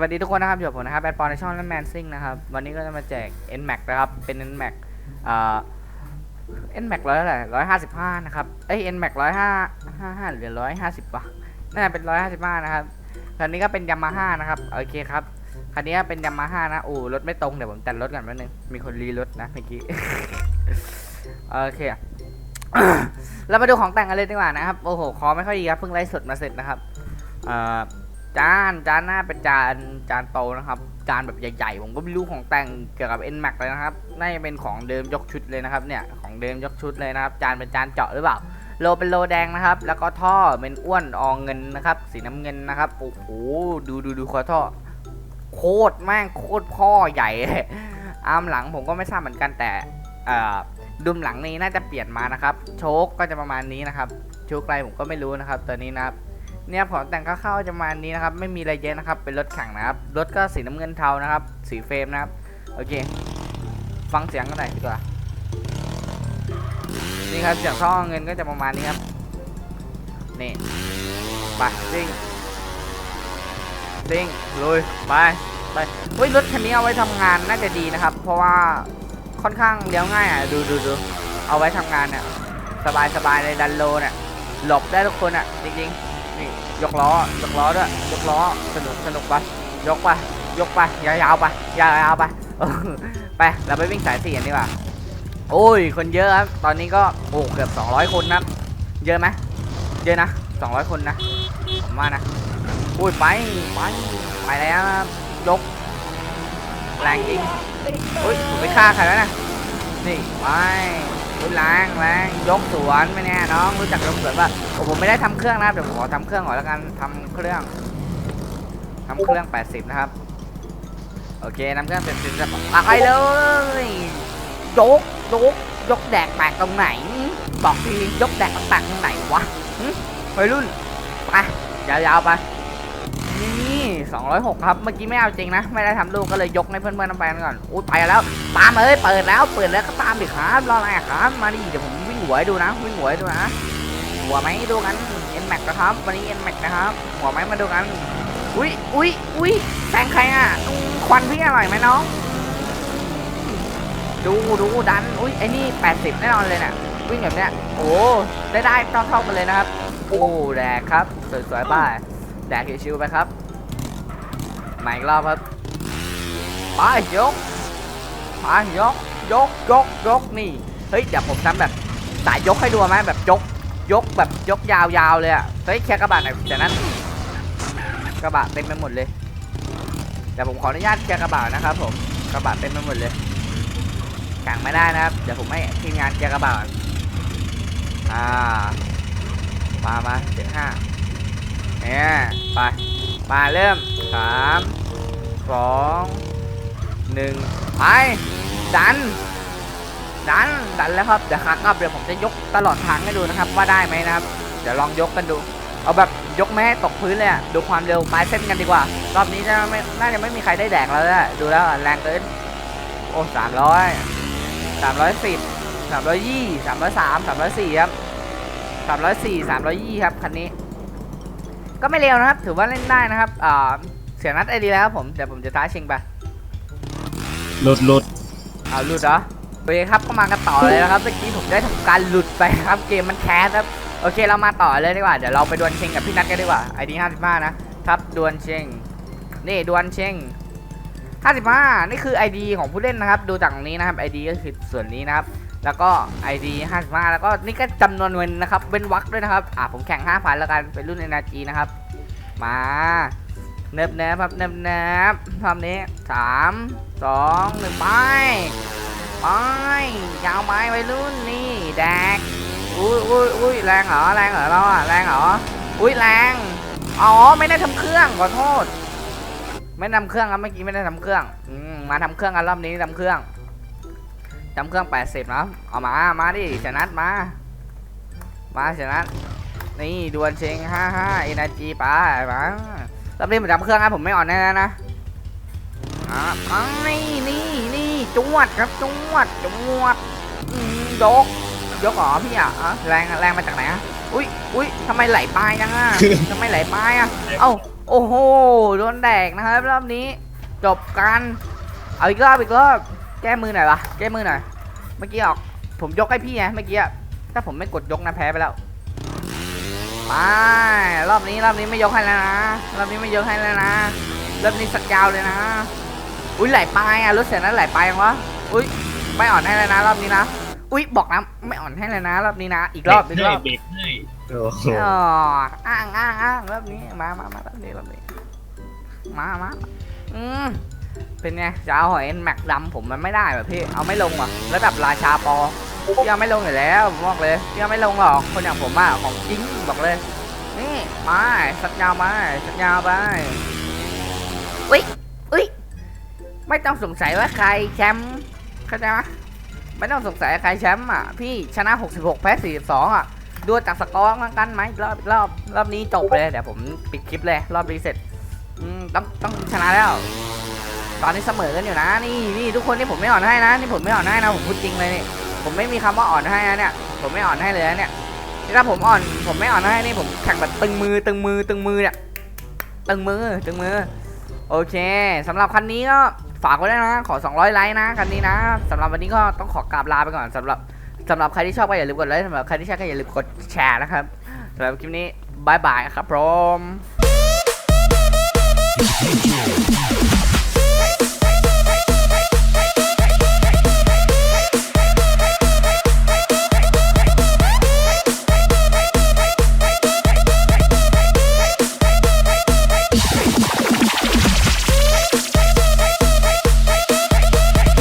วัสดีทุกคนนะครับอยู่กับผมนะครับแบดปอนในช่องและแมนซิงนะครับ วันนี้ก็จะมาแจก N Max นะครับ เป็น N Max อ่า N Max ร้อยเท่าไหร่ร้อยห้าสิบห้านะครับเอ้ย N Max ร้อยห้าห้าห้าหรือร้อยห้าสิบวะน่าจะเป็นร้อยห้าสิบห้านะครับคันนี้ก็เป็นยามาฮ่านะครับโอเคครับคันนี้ก็เป็นยามาฮ่านะโอ้รถไม่ตรงเดี๋ยวผมแต่งรถก่อนแป๊บนึงมีคนรีรถนะเมื่อกี้โอเคเรามาดูของแต่งกันเลยดีกว่านะครับโอ้โหคอไม่ค่อยดีครับเพิ่งไลฟ์สดมาเสร็จนะครับเอ่อ จานจานหน้าเป็นจานจานโตนะครับ จานแบบใหญ่ๆ ผมก็ไม่รู้ของแต่งเกี่ยวกับ N Max เลยนะครับน่าจะเป็นของเดิมยกชุดเลยนะครับเนี่ยของเดิมยกชุดเลยนะครับ จานเป็นจานเจาะหรือเปล่าโลเป็นโลแดงนะครับ แล้วก็ท่อเป็นอ้วนอองเงินนะครับ สีน้ำเงินนะครับโอ้โหดูดูดูคอท่อ โคตรแม่งโคตรพ่อใหญ่อาร์มหลังผมก็ไม่ทราบเหมือนกันแต่ดุมหลังนี้น่าจะเปลี่ยนมานะครับ โชคก็จะประมาณนี้นะครับโชคไรผมก็ไม่รู้นะครับตัวนี้นะครับ เนี่ยผมแต่งคร่าวๆจะมาณนี้นะครับ ไม่มีอะไรเยอะนะครับ เป็นรถแข่งนะครับ รถก็สีน้ำเงินเทานะครับ สีเฟรมนะครับ โอเค ฟังเสียงกันหน่อยดีกว่า นี่ครับเสียงท่อเงินก็จะประมาณนี้ครับ นี่ไปซิ่งซิ่งลุยไปไปเฮ้ยรถคันนี้เอาไว้ทำงานน่าจะดีนะครับ เพราะว่าค่อนข้างเลี้ยวง่ายอะดูดูดูเอาไว้ทำงานเนี่ยสบายสบายเลยดันโลเนี่ยหลบได้ทุกคนอะจริงๆ นี่ยกล้อยกล้อด้วยยกล้อสนุกสนุกไปยกไปยกไปยาวๆไปยาวๆไปไปเราไปวิ่งสายสี่กันดีกว่าโอ้ย คนเยอะครับ ตอนนี้ก็โอ้เกือบ 200 คนนะครับเยอะไหมเยอะนะ 200 คนนะผมว่านะอุ้ยไปไปไปแล้วยกแรงจริงอุ้ยผมไปฆ่าใครแล้วนะนี่ไป อุ้ยแรงแรงยกสวนไม่แน่น้องรู้จักยกสวนป่ะโอ้ผมไม่ได้ทำเครื่องนะครับเดี๋ยวผมขอทำเครื่องก่อนแล้วกันทำเครื่องทำเครื่อง 80 นะครับ โอเคนำเครื่องเสร็จจะไปเลยยกยกยกแดกแตกตรงไหน บอกทียกแดกแตกตรงไหนวะหึวัยรุ่นไปยาวๆไป 206 ครับ เมื่อกี้ไม่เอาจริงนะ ไม่ได้ทำลูกก็เลยยกให้เพื่อนๆน้ำไปกันก่อน อุ้ยไปแล้ว ตามเอ้ย เปิดแล้ว เปิดแล้วก็ตามดิครับรออะไรครับ มาดิ เดี๋ยวผมวิ่งหัวให้ดูนะ วิ่งหัวให้ดูนะ หัวไหมดูกัน เอ็นแม็กนะครับ วันนี้เอ็นแม็กนะครับ หัวไหมมาดูกัน อุ้ยอุ้ยอุ้ยแซงใครอะ ควันพี่อร่อยไหมน้อง ดูดูดัน อุ้ยไอ้นี่ 80 แน่นอนเลยเนี่ย วิ่งแบบเนี้ย โอ้ ได้ได้เท่าเท่ากันเลยนะครับ โอ้แดกครับ สวยๆบ้าแดกชิวๆไปครับ มาอีกรอบครับไปยกไปยกยกยกยกนี่เฮ้ยเดี๋ยวผมทำแบบสายยกให้ดูไหมแบบยก ยกแบบยกยาวๆเลยอะเฮ้ยแค่กระบะหน่อยจากนั้นกระบะเต็มไปหมดเลยเดี๋ยวผมขออนุญาตเคลียร์กระบะนะครับผมกระบะเต็มไปหมดเลยแข่งไม่ได้นะครับเดี๋ยวผมให้ทีมงานเคลียร์กระบะก่อนอ่ามามาเจ็ดห้าเนี่ยไปมาเริ่ม สามสองหนึ่งไปดัน ดัน ดันแล้วครับ เดี๋ยวขากลับเดี๋ยวผมจะยกตลอดทางให้ดูนะครับ ว่าได้ไหมนะครับ เดี๋ยวลองยกกันดู เอาแบบยกไม่ให้ตกพื้นเลยอะดูความเร็วปลายเส้นกันดีกว่า รอบนี้จะไม่น่าจะไม่มีใครได้แดกแล้วแหละดูแล้วแรงเกิน โอ้สามร้อยสามร้อยสิบสามร้อยยี่สามร้อยสามสามร้อยสี่ครับสามร้อยสี่สามร้อยยี่ครับคันนี้ ก็ไม่เร็วนะครับ ถือว่าเล่นได้นะครับอ่า เสียงนัดไอดีแล้วครับผมเดี๋ยวผมจะท้าชิงไปหลุดหลุดเอาหลุดเหรอโอเคครับก็มากันต่อเลยนะครับเมื่อกี้ผมได้ทำการหลุดไปครับเกมมันแคสครับโอเคเรามาต่อเลยดีกว่าเดี๋ยวเราไปดวลเชงกับพี่นัทกันดีกว่าไอดีห้าสิบห้านะครับดวลเชงนี่ดวลเชงห้าสิบห้านี่คือ ID ของผู้เล่นนะครับ ดูจากตรงนี้นะครับ ID ก็คือส่วนนี้นะครับ แล้วก็ ID 55 แล้วก็นี่ก็จำนวนเงินนะครับเว้นวรรคด้วยนะครับ อ่าผมแข่ง 5,000 แล้วกัน เป็นรุ่น NRG นะครับ มา เนบเนิบครับเนบเนิบทำนี้สามสองหนึ่งไปไปยาวไม้ไวรุ่นนี่แดกอุ้ยอุ้ยอุ้ยแรงเหรอแรงเหรอเราอะแรงเหรออุ้ยแรงอ๋อไม่ได้ทำเครื่องขอโทษ ไม่ทำเครื่องครับเมื่อกี้ไม่ได้ทำเครื่องอืมมาทำเครื่องกันรอบนี้ทำเครื่องทำเครื่อง80นะเอามามาดิชนัดมามาชนัดนี่ดวลเชง55 energy ไปมา รอบนี้ผมทำเครื่องครับผมไม่อ่อนแน่ๆนะอะไปนี่นี่จวดครับจวดจวดอืมยกยกเหรอพี่อะอะแรงแรงมาจากไหนอะอุ้ยอุ้ยทำไมไหลปลายจังอะทำไมไหลปลายอะเอ้าโอ้โหโดนแดกนะครับรอบนี้จบกันเอาอีกรอบอีกรอบแก้มือหน่อยวะแก้มือหน่อยเมื่อกี้ออกผมยกให้พี่ไงเมื่อกี้อะถ้าผมไม่กดยกนะแพ้ไปแล้ว ไปรอบนี้รอบนี้ไม่ยกให้แล้วนะรอบนี้ไม่ยกให้แล้วนะรอบนี้สักยาวเลยนะ อุ้ยไหลไปอะรถเสียนั้นไหลไปยังวะอุ้ยไม่อ่อนให้เลยนะ รอบนี้นะอุ้ยบอกนะไม่อ่อนให้เลยนะ รอบนี้นะอีกรอบอีกรอบเบรกให้โอ้โหอ๋ออ้างอ้างอ้างรอบนี้มามามารอบนี้รอบนี้มามาอืมเป็นไงจะเอาหอยแม็กดำผมมันไม่ได้แบบพี่เอาไม่ลงว่ะระดับราชาปอ พี่เอาไม่ลงอยู่แล้วผมบอกเลยพี่เอาไม่ลงหรอกคนอย่างผมอะของจริงบอกเลย นี่มาสักยาวมาสักยาวไปอุ้ยอุ้ยไม่ต้องสงสัยว่าใครแชมป์เข้าใจไหมไม่ต้องสงสัยว่าใครแชมป์อะพี่ชนะ 66 แพ้ 42 อะดูจากสกอร์แล้วกันไหมอีกรอบอีกรอบรอบนี้จบเลยเดี๋ยวผมปิดคลิปเลย รอบรีเซ็ตอืมต้องต้องชนะแล้ว ตอนนี้เสมอกันอยู่นะ นี่นี่ทุกคนนี่ผมไม่อ่อนให้นะ นี่ผมไม่อ่อนให้นะ ผมพูดจริงเลยนี่ ผมไม่มีคำว่าอ่อนให้นะเนี่ย ผมไม่อ่อนให้เลยนะเนี่ย ถ้าผมอ่อน ผมไม่อ่อนให้นี่ผมแข่งแบบตึงมือตึงมือตึงมือเนี่ย ตึงมือตึงมือ โอเคสำหรับคันนี้ก็ฝากไว้ด้วยนะ ขอ 200 ไลค์นะคันนี้นะสำหรับวันนี้ก็ต้องขอกราบลาไปก่อนสำหรับสำหรับใครที่ชอบก็อย่าลืมกดไลค์สำหรับใครที่ใช่ก็อย่าลืมกดแชร์นะครับสำหรับคลิปนี้บายบายครับผม